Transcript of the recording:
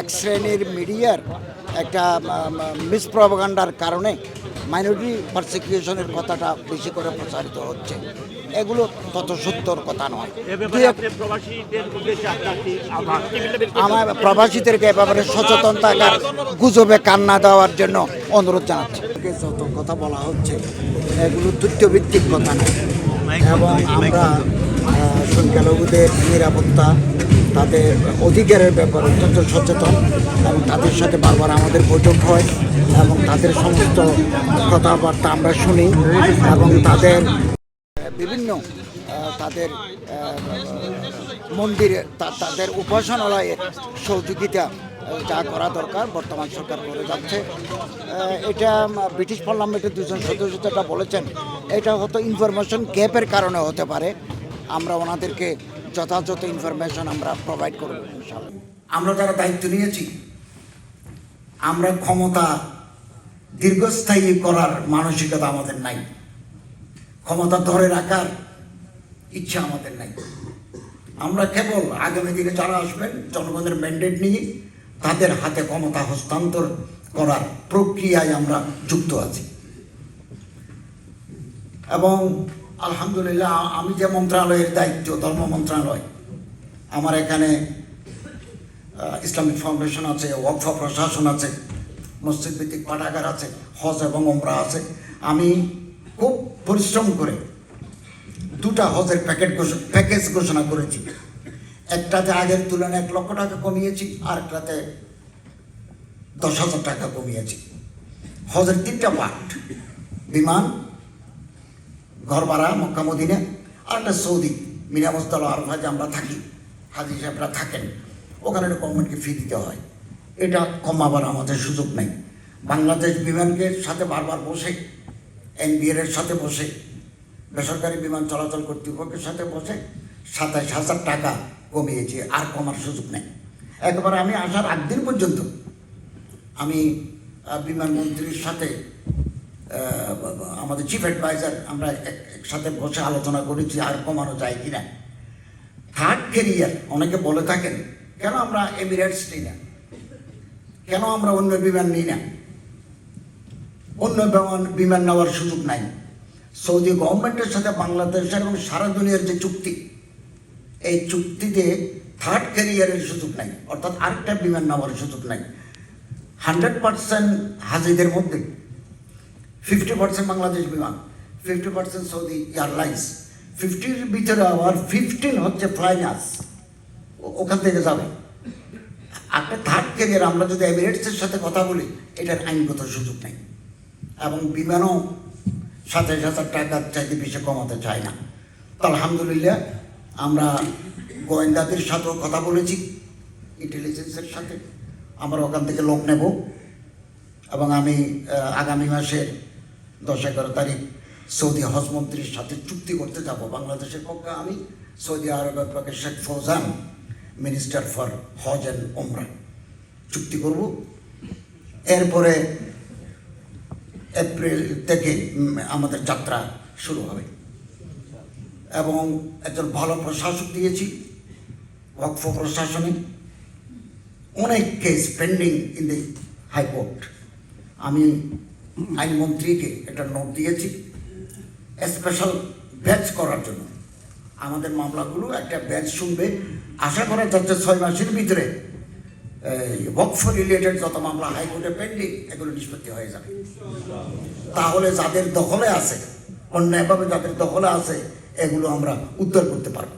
এক শ্রেণির মিডিয়ার একটা মিসপ্রভাগান্ডার কারণে মাইনরিটি পারসিকিউশনের কথাটা বেশি করে প্রচারিত হচ্ছে। এগুলো তত সত্যর কথা নয়। আমার প্রবাসীদেরকে এ ব্যাপারে সচেতন থাকার গুজবে কান্না দেওয়ার জন্য অনুরোধ জানাচ্ছি। যত কথা বলা হচ্ছে এগুলো তথ্যভিত্তিক কথা নয়। এবং আমরা সংখ্যালঘুদের নিরাপত্তা, তাদের অধিকারের ব্যাপারে অত্যন্ত সচেতন এবং তাদের সাথে বারবার আমাদের বৈঠক হয় এবং তাদের সমস্ত কথাবার্তা আমরা শুনি এবং তাদের, বিভিন্ন তাদের মন্দিরে তাদের উপাসনালয়ের সহযোগিতা যা করা দরকার বর্তমান সরকার করে যাচ্ছে। এটা ব্রিটিশ পার্লামেন্টের দুজন সদস্য যেটা বলেছেন, এটা হয়তো ইনফরমেশন গ্যাপের কারণে হতে পারে। আমরা ওনাদেরকে যথাযথ ইনফরমেশন আমরা প্রোভাইড করব আমরা যারা দায়িত্ব নিয়েছি, আমরা ক্ষমতা দীর্ঘস্থায়ী করার মানসিকতা আমাদের নাই। ক্ষমতা ধরে রাখার ইচ্ছা আমাদের নাই। আমরা কেবল আগামী দিনে যারা আসবেন, জনগণের ম্যান্ডেট নিয়ে তাদের হাতে ক্ষমতা হস্তান্তর করার প্রক্রিয়ায় আমরা যুক্ত আছি। এবং আলহামদুলিল্লাহ, আমি যে মন্ত্রণালয়ের দায়িত্ব, ধর্ম মন্ত্রণালয় আমার এখানে ইসলামিক ফাউন্ডেশন আছে, ওয়াকফ প্রশাসন আছে, মসজিদ ভিত্তিক পাঠাগার আছে, হজ এবং ওমরা আছে। আমি খুব পরিশ্রম করে দুটা হজের প্যাকেট প্যাকেজ ঘোষণা করেছি। একটাতে আগের তুলনায় এক লক্ষ টাকা কমিয়েছি আর একটাতে দশ হাজার টাকা কমিয়েছি। হজের তিনটা পার্ট বিমান ঘর ভাড়া মক্কা মদিনে আর একটা সৌদি মিনা মুস্তাল আরফাজে আমরা থাকি হাজি সাহেবরা থাকেন ওখানে গভর্নমেন্টকে ফি দিতে হয়। এটা কমাবার আমাদের সুযোগ নেই। বাংলাদেশ বিমানকে সাথে বারবার বসে এনবিএর এর সাথে বসে বেসরকারি বিমান চলাচল কর্তৃপক্ষের সাথে বসে সাতাইশ হাজার টাকা কমিয়েছে আর কমার সুযোগ নেই। একেবারে আমি আসার আগ দিন পর্যন্ত আমি আহ, বিমান মন্ত্রীর সাথে আমাদের চিফ অ্যাডভাইজার আমরা এক- একসাথে বসে আলোচনা করেছি আর কমানো যায় কিনা। থার্ড ক্যারিয়ার অনেকে বলে থাকেন, কেন আমরা এমিরেটস নিই না? কেন আমরা অন্য বিমান নিই না? অন্য বিমান বিমান নেওয়ার সুযোগ নাই। সৌদি গভর্নমেন্টের সাথে বাংলাদেশের এবং সারা দুনিয়ার যে চুক্তি, এই চুক্তিতে থার্ড ক্যারিয়ারের সুযোগ নাই, অর্থাৎ আরেকটা বিমান নেওয়ার সুযোগ নাই। হান্ড্রেড পার্সেন্ট হাজিদের মধ্যে। Fifty percent Bangladesh Biman fifty percent Saudi airlines ফিফটির ভিতরে আবার ফিফটিন হচ্ছে ফ্লাইনাস ওখান থেকে যাবে। একটা থার্ড ক্যারিয়ার আমরা যদি এমিরেটসের সাথে কথা বলি, এটার আইনগত সুযোগ নেই। এবং বিমানও সাতাইশ হাজার টাকার চাইতে বেশি কমাতে চায় না। তো আলহামদুলিল্লাহ, আমরা গোয়েন্দাদের সাথেও কথা বলেছি ইন্টেলিজেন্সের সাথে। আমরা ওখান থেকে লোক নেব। এবং আমি আগামী মাসের দশ এগারো তারিখ সৌদি হজ মন্ত্রীর সাথে চুক্তি করতে যাব বাংলাদেশের পক্ষে আমি, সৌদি আরবের পক্ষে Sheikh Fauzan minister for Hajj and Umrah চুক্তি করব। এরপরে এপ্রিল থেকে আমাদের যাত্রা শুরু হবে। এবং একজন ভালো প্রশাসক দিয়েছি, ওয়াকফ প্রশাসনে। অনেক case pending in the high court আমি আইনমন্ত্রীকে একটা নোট দিয়েছি স্পেশাল ব্যাচ করার জন্য। আমাদের মামলাগুলো একটা ব্যাচ শুনবে। আশা করা যাচ্ছে ছয় মাসের ভিতরে ওয়াকফ রিলেটেড যত মামলা হাইকোর্টে পেন্ডিং এগুলো নিষ্পত্তি হয়ে যাবে। তাহলে যাদের দখলে আছে, অন্যায়ভাবে যাদের দখলে আছে, এগুলো আমরা উদ্ধার করতে পারব।